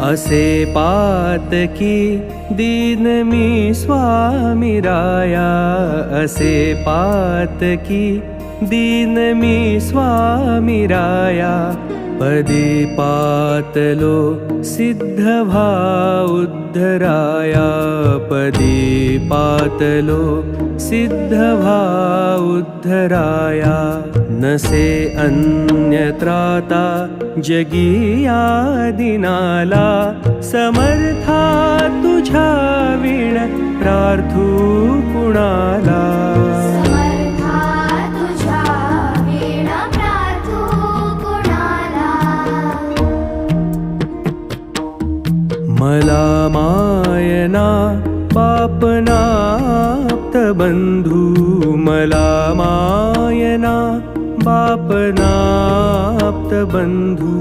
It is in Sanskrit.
असे पातकी दीन मी स्वामी राया. असे पातकी दीन मी स्वामी राया. पदी पातलो सिद्धभा उद्धराया. पदी पातलो सिद्धभा उद्धराया नसे अन्यत्राता जगिया दिनाला समर्था तुझा विण प्रार्थू कुणाला? मला मायना पापनाप्तबन्धू बंधू मला मायना बापनाप्त बंधू